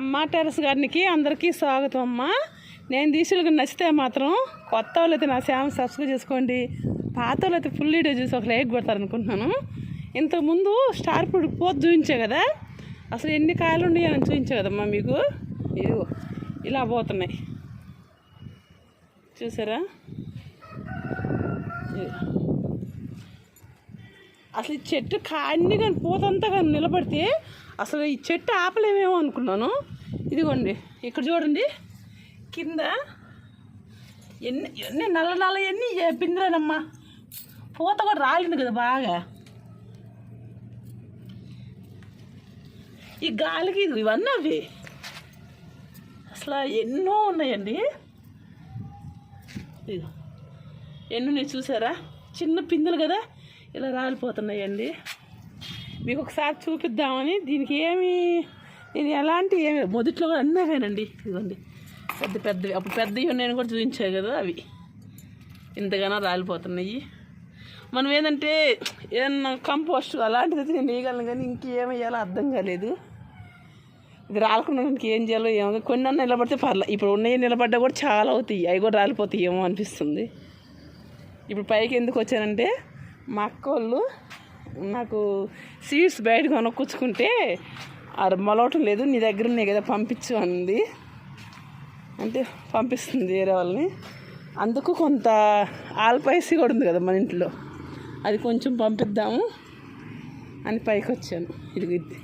అమ్మ టెరస్ గారికి అందరికీ స్వాగతం అమ్మ. నేను తీసుకు నచ్చితే మాత్రం కొత్త వాళ్ళైతే నా ఛానల్ సబ్స్క్రైబ్ చేసుకోండి. పాత వాళ్ళు అయితే ఫుల్ వీడియో చూసి ఒక లైక్ కొడతారు అనుకుంటున్నాను ఇంతకుముందు స్టార్ ఫుడ్ పోత చూపించే కదా? అసలు ఎన్ని కాయలు ఉన్నాయని అని కదమ్మా మీకు? ఇదిగో ఇలా పోతున్నాయి. చూసారా? అసలు ఈ చెట్టు కాన్ని కానీ పూతంతా కానీ నిలబడితే అసలు ఈ చెట్టు ఆపలేమేమో అనుకున్నాను. ఇదిగోండి ఇక్కడ చూడండి. కింద ఎన్ని ఎన్ని నల్ల నల్ల ఎన్ని పిందిరానమ్మా పూత కూడా రాలింది కదా బాగా. ఈ గాలికి ఇది ఇవన్నీ అవి. అసలు ఎన్నో ఉన్నాయండి. ఎన్ని ఉన్నాయి చూసారా? చిన్న పిందులు కదా. ఇలా రాలిపోతున్నాయండి. మీకు ఒకసారి చూపిద్దామని దీనికి ఏమి నేను ఎలాంటి ఏమి మొదట్లో కూడా అన్నావేనండి ఇదిగోండి. పెద్ద పెద్దవి. అప్పుడు పెద్దవి ఉన్నాయని కూడా చూపించాయి కదా అవి. ఇంతగానో రాలిపోతున్నాయి. మనం ఏంటంటే ఏదన్నా కంపోస్ట్ అలాంటిది అయితే నేను వేయగలను కానీ ఇంకేమి వేయాలో అర్థం కాలేదు. ఇది రాలకుండా ఏం చేయాలో ఏమో. కొన్ని అన్న నిలబడితే పర్లే. ఇప్పుడు ఉన్నాయి నిలబడ్డా కూడా చాలా అవుతాయి. అవి కూడా రాలిపోతాయి ఏమో అనిపిస్తుంది. ఇప్పుడు పైకి ఎందుకు వచ్చానంటే మా అక్క వాళ్ళు నాకు సీడ్స్ బయట కొనుక్కొచ్చుకుంటే అది మొలవటం లేదు నీ దగ్గర ఉన్నాయి కదా పంపించు అంది. అంటే పంపిస్తుంది వేరే వాళ్ళని. అందుకు కొంత ఆల్పైసి కూడా ఉంది కదా మన ఇంట్లో. అది కొంచెం పంపిద్దాము అని పైకి వచ్చాను ఇది. ఇది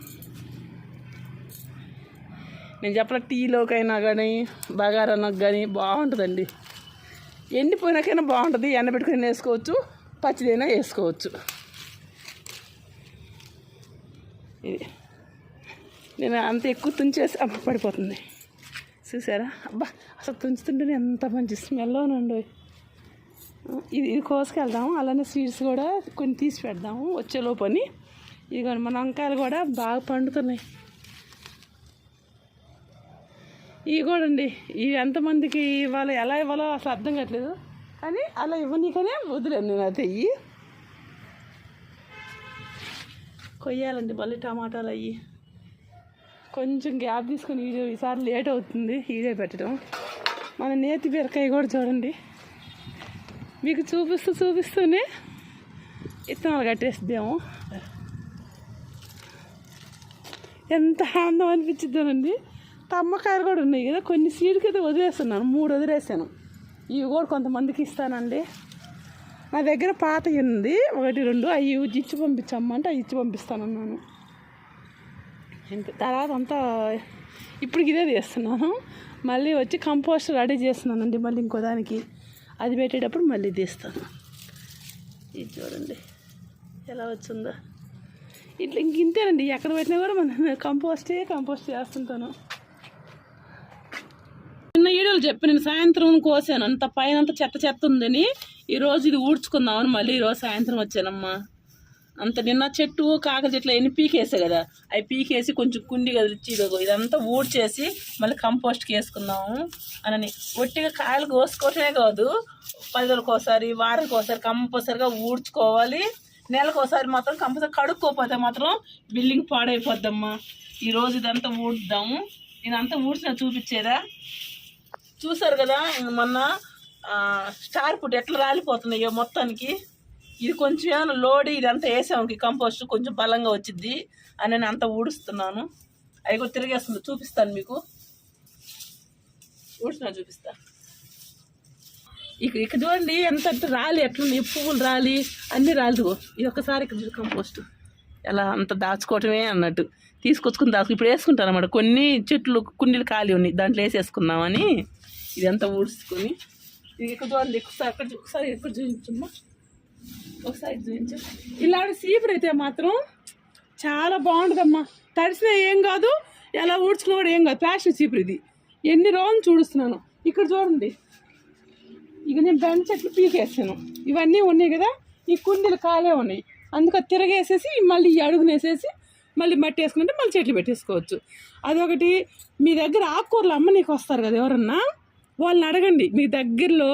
నేను చెప్పలే టీలోకైనా కానీ బగారానికి కానీ బాగుంటుందండి. ఎండిపోయినాకైనా బాగుంటుంది ఎండబెట్టుకుని వేసుకోవచ్చు పచ్చిదైనా వేసుకోవచ్చు. ఇది. నేను అంత ఎక్కువ తుంచేసి అబ్బా పడిపోతుంది. చూసారా? అబ్బా అసలు తుంచుతుంటేనే ఎంత మంచి స్మెల్ నుండి ఇది ఇది కోసుకెళ్దాము. అలానే స్వీట్స్ కూడా కొన్ని తీసి పెడదాము. వచ్చే లోపని. ఇదిగో మన వంకాయలు కూడా బాగా పండుతున్నాయి. ఇవి కూడా అండి. ఇవి ఎంతమందికి ఇవాళ ఎలా ఇవ్వాలో అసలు అర్థం కావట్లేదు. కానీ అలా ఇవ్వనీకనే వదిలేను నేను అయితే ఇవి కొయ్యాలండి మళ్ళీ టమాటాలు అవి కొంచెం గ్యాప్ తీసుకొని వీడియో ఈసారి లేట్ అవుతుంది వీడియో పెట్టడం. మన నేతి బీరకాయ కూడా చూడండి. మీకు చూపిస్తూ చూపిస్తూనే ఇత్తనాలు కట్టేస్తాము. ఎంత ఆనందం అనిపించిద్దోనండి తమ్మకాయలు కూడా ఉన్నాయి కదా కొన్ని సీడ్కి అయితే వదిలేస్తున్నాను మూడు వదిలేసాను. ఇవి కూడా కొంతమందికి ఇస్తానండి. నా దగ్గర పాత ఉంది. ఒకటి రెండు అవి ఇచ్చి పంపించమ్మంటే అవి ఇచ్చి పంపిస్తానన్నాను. ఇంక తర్వాత అంతా ఇప్పుడు ఇదే చేస్తున్నాను. మళ్ళీ వచ్చి కంపోస్ట్ రెడీ చేస్తున్నానండి మళ్ళీ ఇంకో దానికి. అది పెట్టేటప్పుడు మళ్ళీ తీస్తాను. ఇది చూడండి. ఎలా వచ్చిందో. ఇట్లా ఇంక ఇంతేనండి. ఎక్కడ పెట్టినా కూడా మన కంపోస్టే కంపోస్ట్ చేస్తుంటాను. చిన్న ఈడలు చెప్పి నేను సాయంత్రం కోసాను. అంత పైన అంత చెత్త చెత్త ఉందని. ఈరోజు ఇది ఊడ్చుకుందామని మళ్ళీ ఈరోజు సాయంత్రం వచ్చానమ్మా. అంత నిన్న చెట్టు కాకర చెట్లు అవన్నీ పీకేసే కదా. అవి పీకేసి కొంచెం కుండి కదిలిచ్చి ఇదిగో ఇదంతా ఊడ్చేసి మళ్ళీ కంపోస్ట్కి వేసుకుందాము అని ఒట్టిగా కాయలు కోసుకోవటమే కాదు. పది రోజులకు ఒకసారి వారానికి ఒకసారి కంపల్సరిగా ఊడ్చుకోవాలి. నెలకు ఒకసారి మాత్రం కంపల్సరీ కడుక్కోపోతే మాత్రం బిల్డింగ్ పాడైపోద్దమ్మా. ఈరోజు ఇదంతా ఊడ్దాము. ఇదంతా ఊడ్చిన చూపించేదా? చూసారు కదా మొన్న స్టార్ ఫుడ్ ఎట్లా రాలిపోతున్నాయో మొత్తానికి. ఇది కొంచెం ఏమైనా లోడి ఇదంతా వేసాము కంపోస్ట్ కొంచెం బలంగా వచ్చింది అని నేను అంతా ఊడుస్తున్నాను. అవి కూడా తిరిగేస్తుంది చూపిస్తాను మీకు. ఊడుస్తున్నా చూపిస్తా. ఇక ఇక్కడ చూడండి ఎంత రాలి ఎట్లుంది పువ్వులు రాలి అన్నీ రాలిదిగో. ఇది ఒక్కసారి ఇక్కడ కంపోస్ట్. ఎలా అంత దాచుకోవటమే అన్నట్టు. తీసుకొచ్చుకుని దాచుకు ఇప్పుడు వేసుకుంటాను అనమాట కొన్ని చెట్లు కుండీలు ఖాళీ ఉన్నాయి. దాంట్లో వేసేసుకుందామని ఇదంతా ఊడ్చుకొని. ఇది ఇక్కడ చూడండి ఒకసారి అక్కడ ఒకసారి ఎక్కువ చూపించమ్మా. ఒకసారి చూపించు. ఇలాంటి సీపుడు అయితే మాత్రం చాలా బాగుంటుందమ్మా. తడిసినా ఏం కాదు ఎలా ఊడ్చుకున్నా కూడా ఏం కాదు. ప్లాస్టిక్ చీపురు ఇది. ఎన్ని రోజులు చూడుస్తున్నాను. ఇక్కడ చూడండి. ఇక నేను బెండ్ చెట్లు పీకేసాను ఇవన్నీ ఉన్నాయి కదా ఈ కుండీలు కాలే ఉన్నాయి. అందుకని తిరగేసేసి మళ్ళీ ఈ అడుగునేసేసి మళ్ళీ మట్టి వేసుకుంటే మళ్ళీ చెట్లు పెట్టేసుకోవచ్చు. అదొకటి మీ దగ్గర ఆకుకూరలు అమ్మ నీకు వస్తారు కదా ఎవరన్నా? వాళ్ళని అడగండి. మీ దగ్గరలో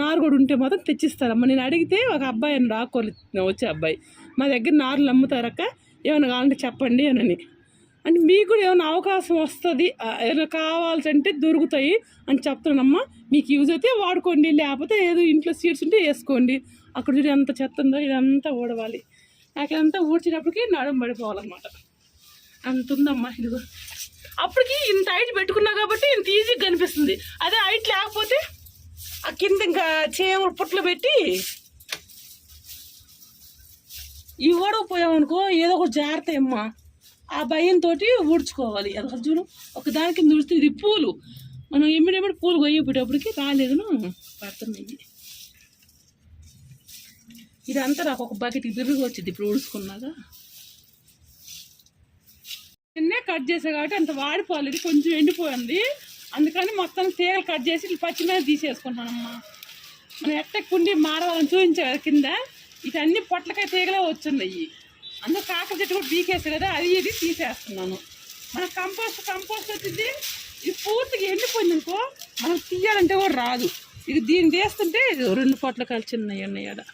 నారుగోడు ఉంటే మాత్రం తెచ్చిస్తారమ్మ నేను అడిగితే ఒక అబ్బాయి అన్నాడు ఆకుకూరలు వచ్చే అబ్బాయి. మా దగ్గర నారులు అమ్ముతారక్క ఏమైనా కావాలంటే చెప్పండి అని అంటే మీకు కూడా ఏమైనా అవకాశం వస్తుంది ఏమైనా కావాల్సంటే దొరుకుతాయి అని చెప్తున్నానమ్మా. మీకు యూజ్ అయితే వాడుకోండి లేకపోతే ఏదో ఇంట్లో సీడ్స్ ఉంటే వేసుకోండి. అక్కడ చూడు ఎంత చెత్త ఉందో ఇదంతా ఓడవాలి నాకు ఊడ్చేటప్పటికి నడుం పడిపోవాలన్నమాట. అంత ఉందమ్మా ఇదిగో. అప్పటికి ఇంత హైట్ పెట్టుకున్నా కాబట్టి ఇంత ఈజీగా కనిపిస్తుంది. అదే హైట్ లేకపోతే ఆ కింద ఇంకా చేమలు పుట్లు పెట్టి ఈ ఓడకపోయామనుకో ఏదో ఒకటి జాగ్రత్తమ్మా ఆ భయంతో ఊడ్చుకోవాలి. అది అసలు చూడు. ఒకదాని కింద ఇది పూలు. మనం ఎమ్మిడెమ్మిడి పూలు కొయ్యేటప్పటికి రాలేదును పడుతున్నాయి ఇదంతా నాకు ఒక బకెట్ బిర్రుగా వచ్చింది ఇప్పుడు ఊడ్చుకున్నాక. నిన్నే కట్ చేసా కాబట్టి అంత వాడిపోవాలి ఇది కొంచెం ఎండిపోయింది. అందుకని మొత్తం తీగలు కట్ చేసి ఇట్లా పచ్చి మీద తీసేసుకుంటానమ్మా మనం ఎట్టకుండి మారవాలని చూపించా కదా కింద అన్ని పొట్లకాయ తీగలే వచ్చున్నాయి. అందులో కాకర చెట్టు కూడా బీకేసి కదా అది ఇది తీసేస్తున్నాను. మన కంపోస్ట్ కంపోస్ట్ వచ్చింది. ఇది పూర్తిగా ఎండిపోయింది అనుకో మనం తీయాలంటే కూడా రాదు. ఇది దీన్ని తీస్తుంటే రెండు పొట్లకాయలు చిన్నవి ఉన్నాయి కదా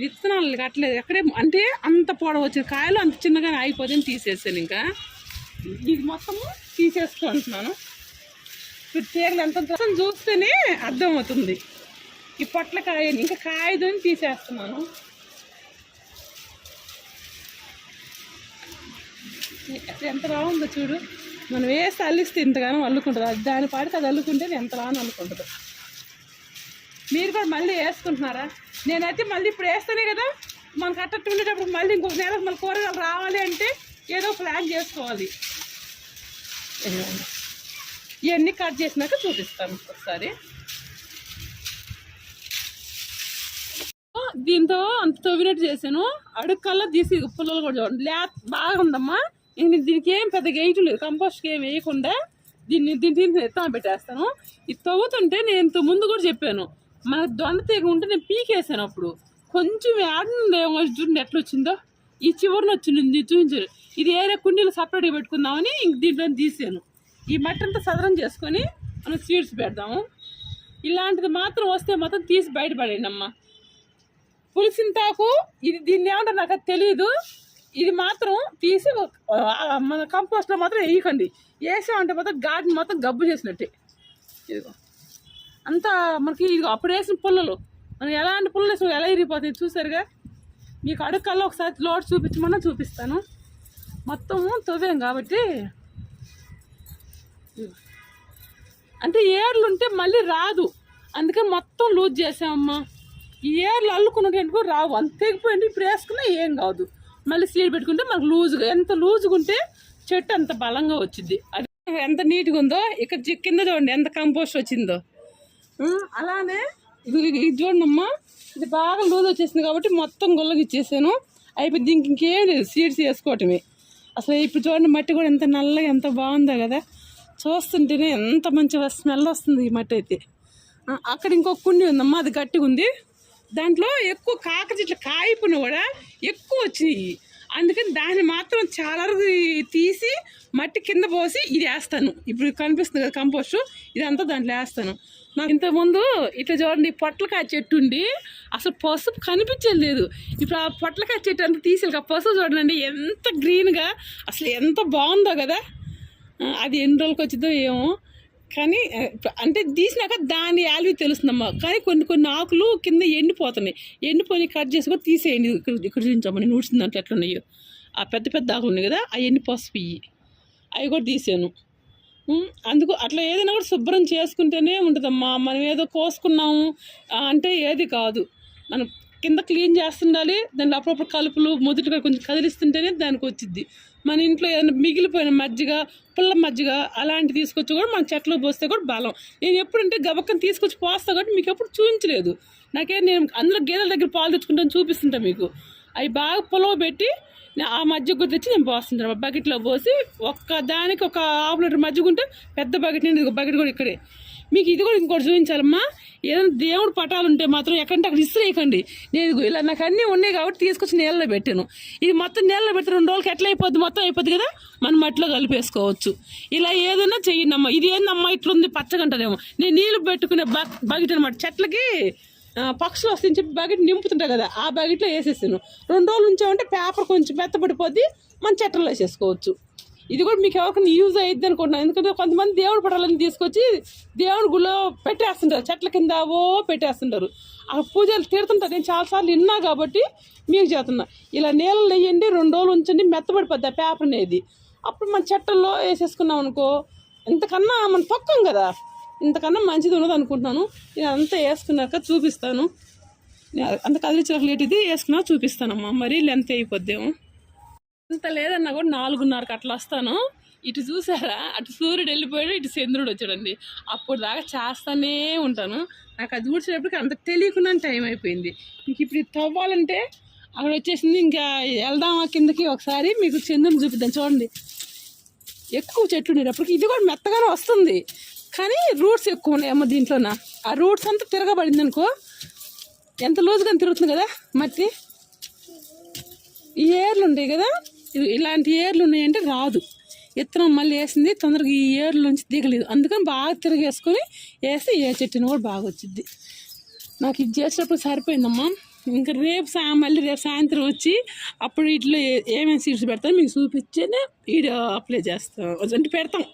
విత్తనాలు కట్టలేదు. ఎక్కడే అంటే అంత పొడవు వచ్చిన కాయలు అంత చిన్నగానే అయిపోతుంది తీసేసాను ఇంకా. ఇది మొత్తము తీసేసుకుంటున్నాను. ఇప్పుడు తీగలు ఎంత ఉంటుందో చూస్తేనే అర్థమవుతుంది. ఈ పొట్లకాయ ఇంకా కాయదని తీసేస్తున్నాను. ఎంత బాగుందో చూడు. మనం వేసి అల్లిస్తే ఇంతగానో అల్లుకుంటుంది. అది దాని పాటికి అది అల్లుకుంటే ఎంత రాను అనుకుంటుంది మీరు కూడా మళ్ళీ వేసుకుంటున్నారా? నేనైతే మళ్ళీ ఇప్పుడు వేస్తానే కదా. మనకు అట్టట్టు ఉండేటప్పుడు మళ్ళీ ఇంకొక నెల మళ్ళీ కూరగాయలు రావాలి అంటే ఏదో ప్లాన్ చేసుకోవాలి. ఇవన్నీ కట్ చేసినాక చూపిస్తాను ఒకసారి. దీంతో అంత తవ్వినట్టు చేశాను. అడుక్కల్లా తీసి పుల్లలు కూడా చూడండి. లే బాగుందమ్మా ఇంక దీనికి ఏం పెద్ద వేయటం లేదు. కంపోస్ట్కి ఏం వేయకుండా దీన్ని దీన్ని దీన్ని ఎత్తామ పెట్టేస్తాను. ఇది తవ్వుతుంటే నేను ఇంత ముందు కూడా చెప్పాను. మన దొండ తీగ ఉంటే నేను పీకేసాను అప్పుడు. కొంచెం ఆడుందేమో చూడండి ఎట్లా వచ్చిందో ఈ చివరిని వచ్చింది చూపించారు. ఇది ఏరే కుండీలు సపరేట్గా పెట్టుకుందామని ఇంక దీంట్లో తీసాను. ఈ మట్టి అంతా సదరం చేసుకొని మనం సీడ్స్ పెడదాము. ఇలాంటిది మాత్రం వస్తే మాత్రం తీసి బయటపడేయండి అమ్మా పులిసింతాకు ఇది దీన్ని ఏమంటారు నాకు తెలియదు ఇది మాత్రం తీసి మన కంపోస్ట్లో మాత్రం వేయకండి. వేసామంటే మాత్రం గార్డెన్ మొత్తం గబ్బు చేసినట్టే. ఇదిగో. అంతా మనకి ఇదిగో అప్పుడు వేసిన పుల్లలు. మనం ఎలాంటి పుల్లలు వేసిన ఎలా ఇరిగిపోతాయి చూసారుగా? మీకు అడుక్కల్లో ఒకసారి లోడ్ చూపించమన్నా చూపిస్తాను. మొత్తం తవ్వాం కాబట్టి అంటే ఏర్లు ఉంటే మళ్ళీ రాదు. అందుకే మొత్తం లూజ్ చేసామమ్మా. ఈ ఏర్లు అల్లుకున్నట్టు కూడా రావు. అంత తెగిపోయింది ఇప్పుడు వేసుకున్నా ఏం కాదు. మళ్ళీ సీడ్ పెట్టుకుంటే మనకు లూజుగా ఎంత లూజుగా ఉంటే చెట్టు అంత బలంగా వచ్చింది అది ఎంత నీట్గా ఉందో ఇక్కడ కింద చూడండి ఎంత కంపోస్ట్ వచ్చిందో. అలానే. ఇది ఇది ఇది చూడండి అమ్మా ఇది బాగా లూజ్ వచ్చేసింది కాబట్టి మొత్తం గుల్లకి ఇచ్చేసాను. అయిపోయి దీనికి ఇంకేం లేదు సీడ్స్ వేసుకోవటమే. అసలు ఇప్పుడు చూడండి మట్టి కూడా ఎంత నల్లగా ఎంత బాగుందో కదా. చూస్తుంటేనే ఎంత మంచిగా స్మెల్ వస్తుంది ఈ మట్టి అయితే. అక్కడ ఇంకొక కుండి ఉందమ్మా అది గట్టిగా ఉంది. దాంట్లో ఎక్కువ కాక చెట్లు కాయిపోయినా కూడా ఎక్కువ వచ్చినాయి. అందుకని దాన్ని మాత్రం చాలా వరకు తీసి మట్టి కింద పోసి ఇది వేస్తాను. ఇప్పుడు కనిపిస్తుంది కదా కంపోస్ట్ ఇదంతా దాంట్లో వేస్తాను. నాకు ఇంతకుముందు ఇట్లా చూడండి పొట్లకాయ చెట్టు ఉండి అసలు పసుపు కనిపించేది లేదు. ఇప్పుడు ఆ పొట్లకాయ చెట్టు అంతా తీసేయాలి ఆ పసుపు చూడండి ఎంత గ్రీన్గా అసలు ఎంత బాగుందో కదా. అది ఎన్ని రోజులకి వచ్చిందో ఏమో. కానీ అంటే తీసినాక దాని వాల్యూ తెలుస్తుందమ్మా. కానీ కొన్ని కొన్ని ఆకులు కింద ఎండిపోతున్నాయి. ఎండిపోయి కట్ చేసుకొని తీసేయండి. ఇక్కడ ఇక్కడ చూపించమని నూడుస్తుంది అంటే ఎట్లున్నాయో. ఆ పెద్ద పెద్ద ఆకులు ఉన్నాయి కదా ఆ ఎండి పసుపు ఇవి అవి కూడా తీసాను. అందుకు అట్లా ఏదైనా కూడా శుభ్రం చేసుకుంటేనే ఉంటుందమ్మా. మనం ఏదో కోసుకున్నాము అంటే ఏది కాదు. మనం కింద క్లీన్ చేస్తుండాలి దాంట్లో అప్పుడప్పుడు కలుపులు మొదటిగా కొంచెం కదిలిస్తుంటేనే దానికి వచ్చింది మన ఇంట్లో ఏదైనా మిగిలిపోయిన మజ్జిగ పుల్ల మజ్జిగ అలాంటి తీసుకొచ్చి కూడా మన చెట్లు పోస్తే కూడా బలం. నేను ఎప్పుడంటే గబక్కని తీసుకొచ్చి పోస్తా కాబట్టి మీకు ఎప్పుడు చూపించలేదు. నాకే నేను అందులో గేదెల దగ్గర పాలు తెచ్చుకుంటాను చూపిస్తుంటా మీకు. అవి బాగా పొలవ పెట్టి ఆ మజ్జిగ గుర్తు తెచ్చి నేను పోస్తుంటాను బకెట్లో పోసి ఒక్క దానికి ఒక హాఫ్ లీటర్ మజ్జిగ ఉంటే పెద్ద బకెట్ నిండి బకెట్ కూడా ఇక్కడే. మీకు ఇది కూడా ఇంకోటి చూపించాలమ్మా. ఏదైనా దేవుడు పటాలు ఉంటే మాత్రం ఎక్కడంటే అక్కడ ఇసిరేయకండి నేను ఇలా నాకు అన్నీ ఉన్నాయి కాబట్టి తీసుకొచ్చి నీళ్ళలో పెట్టాను. ఇది మొత్తం నీళ్ళలో పెట్టి రెండు రోజులకి ఎట్లా అయిపోద్ది? మొత్తం అయిపోద్ది కదా? మనం మట్టిలో కలిపేసుకోవచ్చు. ఇలా ఏదైనా చెయ్యండి ఇది ఏందమ్మా? ఇట్లుంది పచ్చగంటనేమో నేను నీళ్ళు పెట్టుకునే బ బకెట్ అనమాట చెట్లకి పక్షులు వస్తాయని చెప్పి బకెట్ నింపుతుంటాయి కదా ఆ బకెట్లో వేసేసాను రెండు రోజులు ఉంచామంటే పేపర్ కొంచెం మెత్తపడిపోద్ది మన చెట్టలో వేసేసుకోవచ్చు. ఇది కూడా మీకు ఎవరికైనా యూజ్ అయ్యిద్ది అనుకుంటున్నాను. ఎందుకంటే కొంతమంది దేవుడు పడాలని తీసుకొచ్చి దేవుడి గుళ్ళో పెట్టేస్తుంటారు. చెట్ల కింద ఓ పెట్టేస్తుంటారు. ఆ పూజలు తీరుతుంటారు. నేను చాలాసార్లు విన్నా కాబట్టి మీకు చేస్తున్నా ఇలా నీళ్ళు వేయండి రెండు రోజులు ఉంచండి మెత్తబడిపోద్ది ఆ పేపర్ అనేది. అప్పుడు మన చెట్టల్లో వేసేసుకున్నాం అనుకో ఇంతకన్నా మనం తొక్కం కదా. ఇంతకన్నా మంచిది ఉన్నది అనుకుంటున్నాను. నేను అంతా వేసుకున్నాక చూపిస్తాను. నేను అంత కదిలించిన లేట్ ఇది వేసుకున్నా చూపిస్తానమ్మా. మరీ లెంత్ అయిపోద్దేమో. అంత లేదన్నా కూడా నాలుగున్నరకు అట్లా వస్తాను. ఇటు చూసారా? అటు సూర్యుడు వెళ్ళిపోయాడు ఇటు చంద్రుడు వచ్చాడండి. అప్పుడు దాకా చేస్తానే ఉంటాను. నాకు అది ఊడ్చేటప్పటికి అంత తెలియకుండా టైం అయిపోయింది. ఇంక ఇప్పుడు ఇది తవ్వాలంటే అక్కడ వచ్చేసింది. ఇంకా వెళ్దామా కిందకి ఒకసారి? మీకు చంద్రుని చూపిద్దాం. చూడండి. ఎక్కువ చెట్లు ఉండేటప్పటికి ఇది కూడా మెత్తగానే వస్తుంది. కానీ రూట్స్ ఎక్కువ ఉన్నాయి అమ్మ దీంట్లోన. ఆ రూట్స్ అంతా తిరగబడింది అనుకో ఎంత లోతుగా తిరుగుతుంది కదా మట్టి? ఈ ఏర్లు ఉంటాయి కదా ఇలాంటి ఏర్లు ఉన్నాయంటే రాదు. విత్తనం మళ్ళీ వేసింది తొందరగా ఈ ఏర్ల నుంచి దిగలేదు. అందుకని బాగా తిరగేసుకొని వేస్తే ఏ చెట్టుని కూడా బాగా వచ్చింది నాకు ఇది చేసేటప్పుడు సరిపోయిందమ్మా. ఇంకా రేపు సా మళ్ళీ రేపు సాయంత్రం వచ్చి అప్పుడు ఇట్లా ఏమేమి సీడ్స్ పెడతాను మీకు చూపించేనే వీడియో అప్లై చేస్తాం అంటే పెడతాం.